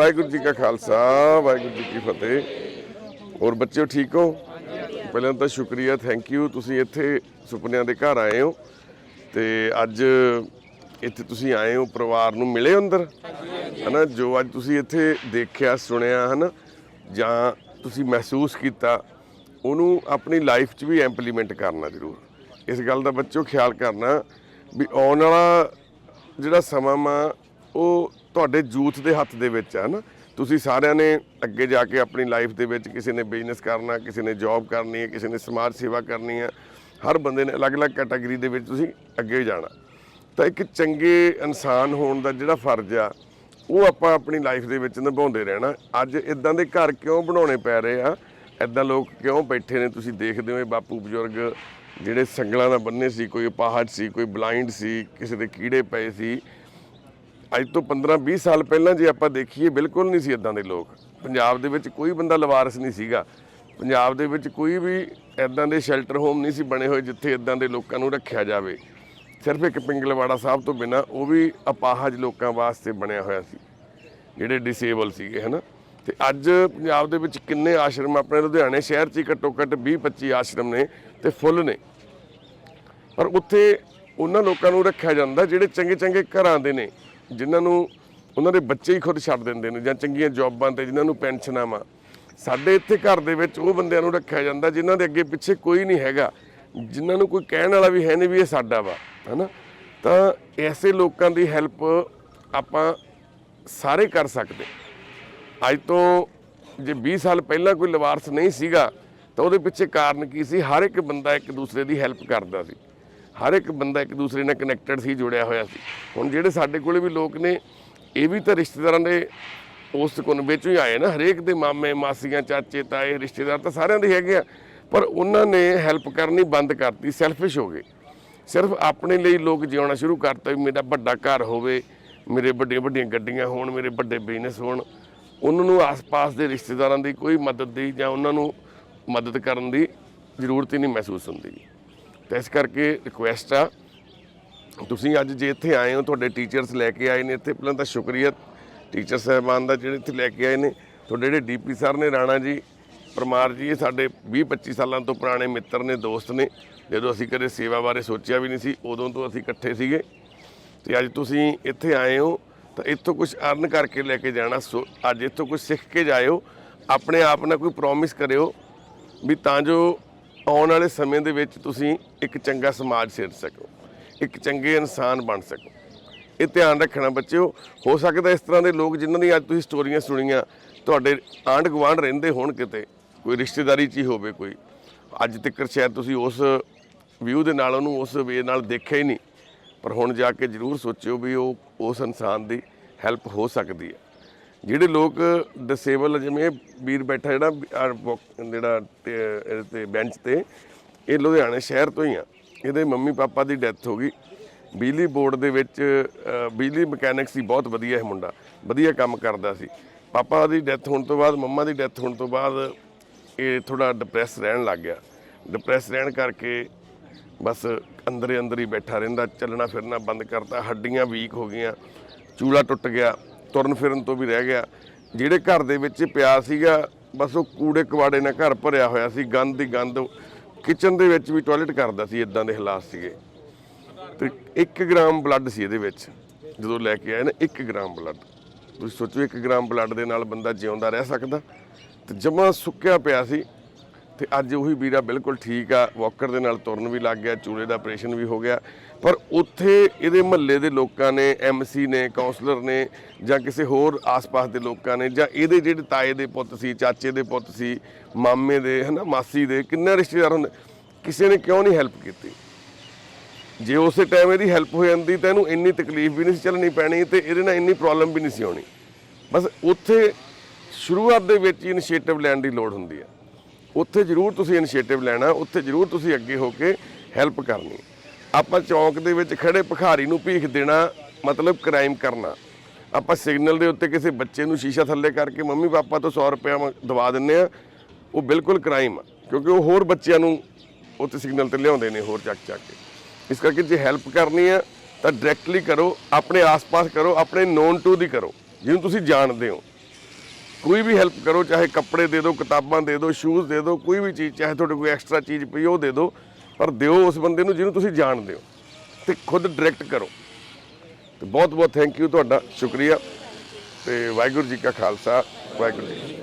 ਵਾਹਿਗੁਰੂ ਜੀ ਕਾ ਖਾਲਸਾ, ਵਾਹਿਗੁਰੂ ਜੀ ਕੀ ਫਤਿਹ। ਹੋਰ ਬੱਚਿਓ, ਠੀਕ ਹੋ? ਪਹਿਲਾਂ ਤਾਂ ਸ਼ੁਕਰੀਆ ਥੈਂਕ ਯੂ ਤੁਸੀਂ ਇੱਥੇ ਸੁਪਨਿਆਂ ਦੇ ਘਰ ਆਏ ਹੋ ਤੇ ਅੱਜ ਇੱਥੇ ਤੁਸੀਂ ਆਏ ਹੋ, ਪਰਿਵਾਰ ਨੂੰ ਮਿਲੇ ਹੋ ਅੰਦਰ? ਹਨਾ, ਜੋ ਅੱਜ ਤੁਸੀਂ ਇੱਥੇ ਦੇਖਿਆ, ਸੁਣਿਆ, ਹਨਾ, ਜਾਂ ਤੁਸੀਂ ਮਹਿਸੂਸ ਕੀਤਾ, ਉਹਨੂੰ ਆਪਣੀ ਲਾਈਫ 'ਚ ਵੀ ਇੰਪਲੀਮੈਂਟ ਕਰਨਾ ਜ਼ਰੂਰ। ਇਸ ਗੱਲ ਦਾ ਬੱਚਿਓ, ਖਿਆਲ ਕਰਨਾ ਵੀ ਆਉਣ ਵਾਲਾ ਜਿਹੜਾ ਸਮਾਂ ਮਾ ਉਹ ਤੁਹਾਡੇ ਯੂਥ ਦੇ ਹੱਥ ਦੇ ਵਿੱਚ ਹੈ ਨਾ। ਤੁਸੀਂ ਸਾਰਿਆਂ ਨੇ ਅੱਗੇ ਜਾ ਕੇ ਆਪਣੀ ਲਾਈਫ ਦੇ ਵਿੱਚ ਕਿਸੇ ਨੇ ਬਿਜ਼ਨਸ ਕਰਨਾ, ਕਿਸੇ ਨੇ ਜੌਬ ਕਰਨੀ ਹੈ, ਕਿਸੇ ਨੇ ਸਮਾਜ ਸੇਵਾ ਕਰਨੀ ਹੈ, ਹਰ ਬੰਦੇ ਨੇ ਅਲੱਗ-ਅਲੱਗ ਕੈਟਾਗਰੀ ਦੇ ਵਿੱਚ ਤੁਸੀਂ ਅੱਗੇ ਜਾਣਾ। ਤਾਂ ਇੱਕ ਚੰਗੇ ਇਨਸਾਨ ਹੋਣ ਦਾ ਜਿਹੜਾ ਫਰਜ਼ ਆ, ਉਹ ਆਪਾਂ ਆਪਣੀ ਲਾਈਫ ਦੇ ਵਿੱਚ ਨਿਭਾਉਂਦੇ ਰਹਿਣਾ। ਅੱਜ ਇਦਾਂ ਦੇ ਘਰ ਕਿਉਂ ਬਣਾਉਣੇ ਪੈ ਰਹੇ ਆ? ਇਦਾਂ ਲੋਕ ਕਿਉਂ ਬੈਠੇ ਨੇ? ਤੁਸੀਂ ਦੇਖਦੇ ਹੋ ਇਹ ਬਾਪੂ ਬਜ਼ੁਰਗ ਜਿਹੜੇ ਸੰਗਲਾਂ ਨਾਲ ਬੰਨੇ ਸੀ, ਕੋਈ ਅਪਾਹਜ ਸੀ, ਕੋਈ ਬਲਾਈਂਡ ਸੀ, ਕਿਸੇ ਦੇ ਕੀੜੇ ਪਏ ਸੀ। ਅੱਜ ਤੋਂ 15-20 ਸਾਲ ਪਹਿਲਾਂ ਜੇ ਆਪਾਂ ਦੇਖੀਏ, ਬਿਲਕੁਲ ਨਹੀਂ ਸੀ ਇਦਾਂ ਦੇ ਲੋਕ। ਪੰਜਾਬ ਦੇ ਵਿੱਚ ਕੋਈ ਬੰਦਾ ਲਵਾਰਸ ਨਹੀਂ ਸੀਗਾ। ਪੰਜਾਬ ਦੇ ਵਿੱਚ ਕੋਈ ਵੀ ਇਦਾਂ ਦੇ ਸ਼ੈਲਟਰ ਹੋਮ ਨਹੀਂ ਸੀ ਬਣੇ ਹੋਏ ਜਿੱਥੇ ਇਦਾਂ ਦੇ ਲੋਕਾਂ ਨੂੰ ਰੱਖਿਆ ਜਾਵੇ। ਸਿਰਫ ਇੱਕ ਪਿੰਗਲਵਾੜਾ ਸਾਹਿਬ ਤੋਂ ਬਿਨਾ ਉਹ ਵੀ ਅਪਾਹਜ ਲੋਕਾਂ ਵਾਸਤੇ ਬਣਿਆ ਹੋਇਆ ਸੀ, ਜਿਹੜੇ ਡਿਸੇਬਲ ਸੀਗੇ, ਹਨਾ? ਤੇ ਅੱਜ ਪੰਜਾਬ ਦੇ ਵਿੱਚ ਕਿੰਨੇ ਆਸ਼ਰਮ ਆਪਣੇ ਲੁਧਿਆਣੇ ਸ਼ਹਿਰ 'ਚ ਹੀ ਘੱਟੋ ਘੱਟ 20-25 ਆਸ਼ਰਮ ਨੇ ਤੇ ਫੁੱਲ ਨੇ। ਪਰ ਉੱਥੇ ਉਹਨਾਂ ਲੋਕਾਂ ਨੂੰ ਰੱਖਿਆ ਜਾਂਦਾ ਜਿਹੜੇ ਚੰਗੇ ਚੰਗੇ ਘਰਾਂ ਦੇ ਨੇ। ਜਿਨ੍ਹਾਂ ਨੂੰ ਉਹਨਾਂ ਦੇ ਬੱਚੇ ਹੀ ਖੁਦ ਛੱਡ ਦਿੰਦੇ ਨੇ ਜਾਂ ਚੰਗੀਆਂ ਜੌਬਾਂ ਤੇ ਜਿਨ੍ਹਾਂ ਨੂੰ ਪੈਨਸ਼ਨਾਂ ਵਾ। ਸਾਡੇ ਇੱਥੇ ਘਰ ਦੇ ਵਿੱਚ ਉਹ ਬੰਦਿਆਂ ਨੂੰ ਰੱਖਿਆ ਜਾਂਦਾ ਜਿਨ੍ਹਾਂ ਦੇ ਅੱਗੇ ਪਿੱਛੇ ਕੋਈ ਨਹੀਂ ਹੈਗਾ। ਜਿਨ੍ਹਾਂ ਨੂੰ ਕੋਈ ਕਹਿਣ ਵਾਲਾ ਵੀ ਹੈ ਨਹੀਂ ਵੀ ਇਹ ਸਾਡਾ ਵਾ, ਹਨਾ? ਤਾਂ ਐਸੇ ਲੋਕਾਂ ਦੀ ਹੈਲਪ ਆਪਾਂ ਸਾਰੇ ਕਰ ਸਕਦੇ। ਅੱਜ ਤੋਂ ਜੇ 20 ਸਾਲ ਪਹਿਲਾਂ ਕੋਈ ਲਵਾਰਸ ਨਹੀਂ ਸੀਗਾ, ਤਾਂ ਉਹਦੇ ਪਿੱਛੇ ਕਾਰਨ ਕੀ ਸੀ? ਹਰ ਇੱਕ ਬੰਦਾ ਇੱਕ ਦੂਸਰੇ ਦੀ ਹੈਲਪ ਕਰਦਾ ਸੀ। ਹਰ ਇੱਕ ਬੰਦਾ ਇੱਕ ਦੂਸਰੇ ਨਾਲ ਕਨੈਕਟਡ ਸੀ, ਜੁੜਿਆ ਹੋਇਆ ਸੀ। ਹੁਣ ਜਿਹੜੇ ਸਾਡੇ ਕੋਲੇ ਵੀ ਲੋਕ ਨੇ, ਇਹ ਵੀ ਤਾਂ ਰਿਸ਼ਤੇਦਾਰਾਂ ਦੇ ਉਸ ਕੁਨਬੇ ਚੋਂ ਹੀ ਆਏ ਨਾ, ਹਰੇਕ ਦੇ ਮਾਮੇ, ਮਾਸੀਆਂ, ਚਾਚੇ, ਤਾਏ, ਰਿਸ਼ਤੇਦਾਰ ਤਾਂ ਸਾਰਿਆਂ ਦੇ ਹੈਗੇ ਆ। ਪਰ ਉਹਨਾਂ ਨੇ ਹੈਲਪ ਕਰਨੀ ਬੰਦ ਕਰਤੀ ਸੈਲਫਿਸ਼ ਹੋ ਗਏ। ਸਿਰਫ ਆਪਣੇ ਲਈ ਲੋਕ ਜਿਉਣਾ ਸ਼ੁਰੂ ਕਰਤਾ ਵੀ ਮੇਰਾ ਵੱਡਾ ਘਰ ਹੋਵੇ, ਮੇਰੇ ਵੱਡੇ ਵੱਡੀਆਂ ਗੱਡੀਆਂ ਹੋਣ, ਮੇਰੇ ਵੱਡੇ ਬਿਜ਼ਨਸ ਹੋਣ। ਉਹਨਾਂ ਨੂੰ ਆਸ-ਪਾਸ ਦੇ ਰਿਸ਼ਤੇਦਾਰਾਂ ਦੀ ਕੋਈ ਮਦਦ ਦੀ ਜਾਂ ਉਹਨਾਂ ਨੂੰ ਮਦਦ ਕਰਨ ਦੀ ਜ਼ਰੂਰਤ ਹੀ ਨਹੀਂ ਮਹਿਸੂਸ ਹੁੰਦੀ। ਤਾਂ ਇਸ ਕਰਕੇ ਰਿਕੁਐਸਟ ਆ। ਤੁਸੀਂ ਅੱਜ ਜੇ ਇੱਥੇ ਆਏ ਹੋ, ਤੁਹਾਡੇ ਟੀਚਰਸ ਲੈ ਕੇ ਆਏ ਨੇ ਇੱਥੇ, ਪਹਿਲਾਂ ਤਾਂ ਸ਼ੁਕਰੀਆ। ਟੀਚਰ ਸਾਹਿਬਾਨ ਦਾ ਜਿਹੜੇ ਇੱਥੇ ਲੈ ਕੇ ਆਏ ਨੇ, ਤੁਹਾਡੇ ਜਿਹੜੇ ਡੀਪੀ ਸਰ ਨੇ, ਰਾਣਾ ਜੀ, ਪਰਮਾਰ ਜੀ, ਇਹ ਸਾਡੇ 20 25 ਸਾਲਾਂ ਤੋਂ ਪੁਰਾਣੇ ਮਿੱਤਰ ਨੇ, ਦੋਸਤ ਨੇ। ਜਦੋਂ ਅਸੀਂ ਕਦੇ ਸੇਵਾ ਬਾਰੇ ਸੋਚਿਆ ਵੀ ਨਹੀਂ ਸੀ, ਉਦੋਂ ਤੋਂ ਅਸੀਂ ਇਕੱਠੇ ਸੀਗੇ। ਤੇ ਅੱਜ ਤੁਸੀਂ ਇੱਥੇ ਆਏ ਹੋ, ਤਾਂ ਇੱਥੋਂ ਕੁਝ ਅਰਨ ਕਰਕੇ ਲੈ ਕੇ ਜਾਣਾ। ਸੋ ਅੱਜ ਇੱਥੋਂ ਕੁਝ ਸਿੱਖ ਕੇ ਜਾਇਓ। ਆਪਣੇ ਆਪ ਨਾਲ ਕੋਈ ਪ੍ਰੋਮਿਸ ਕਰਿਓ ਵੀ ਤਾਂ ਜੋ ਆਉਣ ਵਾਲੇ ਸਮੇਂ ਦੇ ਵਿੱਚ ਤੁਸੀਂ ਇੱਕ ਚੰਗਾ ਸਮਾਜ ਸਿਰਜ ਸਕੋ, ਇੱਕ ਚੰਗੇ ਇਨਸਾਨ ਬਣ ਸਕੋ। ਇਹ ਧਿਆਨ ਰੱਖਣਾ ਬੱਚਿਓ, ਹੋ ਸਕਦਾ ਇਸ ਤਰ੍ਹਾਂ ਦੇ ਲੋਕ ਜਿਨ੍ਹਾਂ ਦੀ ਅੱਜ ਤੁਸੀਂ ਸਟੋਰੀਆਂ ਸੁਣੀਆਂ, ਤੁਹਾਡੇ ਆਂਢ ਗੁਆਂਢ ਰਹਿੰਦੇ ਹੋਣ ਕਿਤੇ, ਕੋਈ ਰਿਸ਼ਤੇਦਾਰੀ 'ਚ ਹੀ ਹੋਵੇ ਕੋਈ। ਅੱਜ ਤੱਕ ਸ਼ਾਇਦ ਤੁਸੀਂ ਉਸ ਵਿਊ ਦੇ ਨਾਲ, ਉਹਨੂੰ ਉਸ ਵੇ ਨਾਲ ਦੇਖਿਆ ਹੀ ਨਹੀਂ। ਪਰ ਹੁਣ ਜਾ ਕੇ ਜ਼ਰੂਰ ਸੋਚਿਓ ਵੀ ਉਹ, ਉਸ ਇਨਸਾਨ ਦੀ ਹੈਲਪ ਹੋ ਸਕਦੀ ਹੈ। ਜਿਹੜੇ ਲੋਕ ਡਿਸੇਬਲ ਜਿਵੇਂ ਵੀਰ ਬੈਠਾ ਜਿਹੜਾ ਜਿਹੜਾ ਤੇ- ਇਹਦੇ ਤੇ ਬੈਂਚ ਤੇ, ਇਹ ਲੁਧਿਆਣੇ ਸ਼ਹਿਰ ਤੋਂ ਹੀ ਆ। ਇਹਦੇ ਮੰਮੀ ਪਾਪਾ ਦੀ ਡੈਥ ਹੋ ਗਈ। ਬਿਜਲੀ ਬੋਰਡ ਦੇ ਵਿੱਚ ਬਿਜਲੀ ਮਕੈਨਿਕ ਸੀ ਬਹੁਤ ਵਧੀਆ ਇਹ ਮੁੰਡਾ। ਵਧੀਆ ਕੰਮ ਕਰਦਾ ਸੀ। ਪਾਪਾ ਦੀ ਡੈਥ ਹੋਣ ਤੋਂ ਬਾਅਦ, ਮੰਮਾ ਦੀ ਡੈਥ ਹੋਣ ਤੋਂ ਬਾਅਦ ਇਹ ਥੋੜਾ ਡਿਪਰੈਸ ਰਹਿਣ ਲੱਗ ਗਿਆ। ਡਿਪਰੈਸ ਰਹਿਣ ਕਰਕੇ ਬਸ ਅੰਦਰੇ ਅੰਦਰ ਹੀ ਬੈਠਾ ਰਹਿੰਦਾ, ਚੱਲਣਾ ਫਿਰਨਾ ਬੰਦ ਕਰਤਾ, ਹੱਡੀਆਂ ਵੀਕ ਹੋ ਗਈਆਂ, ਚੂਲਾ ਟੁੱਟ ਗਿਆ, ਤੁਰਨ ਫਿਰਨ ਤੋਂ ਵੀ ਰਹਿ ਗਿਆ। ਜਿਹੜੇ ਘਰ ਦੇ ਵਿੱਚ ਪਿਆ ਸੀਗਾ ਬਸ ਉਹ ਕੂੜੇ ਕਵਾੜੇ ਨਾਲ ਘਰ ਭਰਿਆ ਹੋਇਆ ਸੀ, ਗੰਦ ਹੀ ਗੰਦ। ਕਿਚਨ ਦੇ ਵਿੱਚ ਵੀ ਟਾਇਲਟ ਕਰਦਾ ਸੀ ਇਦਾਂ ਦੇ ਹਾਲਾਤ ਸੀਗੇ। ਤੇ 1 ਗ੍ਰਾਮ ਬਲੱਡ ਸੀ ਇਹਦੇ ਵਿੱਚ, ਜਦੋਂ ਲੈ ਕੇ ਆਏ ਨਾ 1 ਗ੍ਰਾਮ ਬਲੱਡ ਤੁਸੀਂ ਸੋਚੋ 1 ਗ੍ਰਾਮ ਬਲੱਡ ਦੇ ਨਾਲ ਬੰਦਾ ਜਿਉਂਦਾ ਰਹਿ ਸਕਦਾ। ਤੇ ਜਮਾ ਸੁੱਕਿਆ ਪਿਆ ਸੀ ਤੇ ਅੱਜ ਉਹੀ ਵੀਰਾ ਬਿਲਕੁਲ ਠੀਕ ਆ, ਵਾਕਰ ਦੇ ਨਾਲ ਤੁਰਨ ਵੀ ਲੱਗ ਗਿਆ ਚੂਲੇ ਦਾ ਆਪਰੇਸ਼ਨ ਵੀ ਹੋ ਗਿਆ। ਪਰ ਉੱਥੇ ਇਹਦੇ ਮਹੱਲੇ ਦੇ ਲੋਕਾਂ ਨੇ ਐਮਸੀ ਨੇ ਕਾਉਂਸਲਰ ਨੇ ਜਾਂ ਕਿਸੇ ਹੋਰ ਆਸ-ਪਾਸ ਦੇ ਲੋਕਾਂ ਨੇ ਜਾਂ ਇਹਦੇ ਜਿਹੜੇ ਤਾਏ ਦੇ ਪੁੱਤ ਸੀ, ਚਾਚੇ ਦੇ ਪੁੱਤ ਸੀ, ਮਾਮੇ ਦੇ, ਹਨਾ, ਮਾਸੀ ਦੇ, ਕਿੰਨੇ ਰਿਸ਼ਤੇਦਾਰ ਹੁੰਦੇ, ਕਿਸੇ ਨੇ ਕਿਉਂ ਨਹੀਂ ਹੈਲਪ ਕੀਤੀ? ਜੇ ਉਸੇ ਟਾਈਮ ਇਹਦੀ ਹੈਲਪ ਹੋ ਜਾਂਦੀ ਤਾਂ ਇਹਨੂੰ ਇੰਨੀ ਤਕਲੀਫ ਵੀ ਨਹੀਂ ਸੀ ਚੱਲਣੀ ਪੈਣੀ ਤੇ ਇਹਦੇ ਨਾਲ ਇੰਨੀ ਪ੍ਰੋਬਲਮ ਵੀ ਨਹੀਂ ਸੀ ਆਉਣੀ ਬਸ ਉੱਥੇ ਸ਼ੁਰੂਆਤ ਦੇ ਵਿੱਚ ਇਨੀਸ਼ੀਏਟਿਵ ਲੈਣ ਦੀ ਲੋੜ ਹੁੰਦੀ ਹੈ ਉੱਥੇ ਜ਼ਰੂਰ ਤੁਸੀਂ ਇਨੀਸ਼ੀਏਟਿਵ ਲੈਣਾ, ਉੱਥੇ ਜ਼ਰੂਰ ਤੁਸੀਂ ਅੱਗੇ ਹੋ ਕੇ ਹੈਲਪ ਕਰਨੀ। ਆਪਾਂ ਚੌਂਕ ਦੇ ਵਿੱਚ ਖੜੇ ਭਿਖਾਰੀ ਨੂੰ ਭੀਖ ਦੇਣਾ, ਮਤਲਬ ਕ੍ਰਾਈਮ ਕਰਨਾ। ਆਪਾਂ ਸਿਗਨਲ ਦੇ ਉੱਤੇ ਕਿਸੇ ਬੱਚੇ ਨੂੰ ਸ਼ੀਸ਼ਾ ਥੱਲੇ ਕਰਕੇ ਮੰਮੀ ਪਾਪਾ ਤੋਂ 100 ਰੁਪਏ ਦਵਾ ਦਿੰਨੇ ਆ ਉਹ ਬਿਲਕੁਲ ਕ੍ਰਾਈਮ ਆ। ਕਿਉਂਕਿ ਉਹ ਹੋਰ ਬੱਚਿਆਂ ਨੂੰ ਉੱਥੇ ਸਿਗਨਲ ਤੇ ਲਿਆਉਂਦੇ ਨੇ ਹੋਰ ਚੱਕ ਚੱਕ ਕੇ। ਇਸ ਕਰਕੇ ਜੇ ਹੈਲਪ ਕਰਨੀ ਆ, ਤਾਂ ਡਾਇਰੈਕਟਲੀ ਕਰੋ, ਆਪਣੇ ਆਸ-ਪਾਸ ਕਰੋ, ਆਪਣੇ ਨੋਨ ਟੂ ਦੀ ਕਰੋ, ਜਿਹਨੂੰ ਤੁਸੀਂ ਜਾਣਦੇ ਹੋ। ਕੋਈ ਵੀ ਹੈਲਪ ਕਰੋ, ਚਾਹੇ ਕੱਪੜੇ ਦੇ ਦਿਓ, ਕਿਤਾਬਾਂ ਦੇ ਦਿਓ ਸ਼ੂਜ਼ ਦੇ ਦਿਓ, ਕੋਈ ਵੀ ਚੀਜ਼, ਚਾਹੇ ਤੁਹਾਡੇ ਕੋਲ ਐਕਸਟਰਾ ਚੀਜ਼ ਪਈ ਉਹ ਦੇ ਦਿਓ, ਪਰ ਦਿਓ ਉਸ ਬੰਦੇ ਨੂੰ ਜਿਹਨੂੰ ਤੁਸੀਂ ਜਾਣਦੇ ਹੋ ਤੇ ਖੁਦ ਡਾਇਰੈਕਟ ਕਰੋ। ਤੇ ਬਹੁਤ ਬਹੁਤ ਥੈਂਕ ਯੂ ਤੁਹਾਡਾ, ਸ਼ੁਕਰੀਆ। ਤੇ ਵਾਹਿਗੁਰੂ ਜੀ ਕਾ ਖਾਲਸਾ, ਵਾਹਿਗੁਰੂ ਜੀ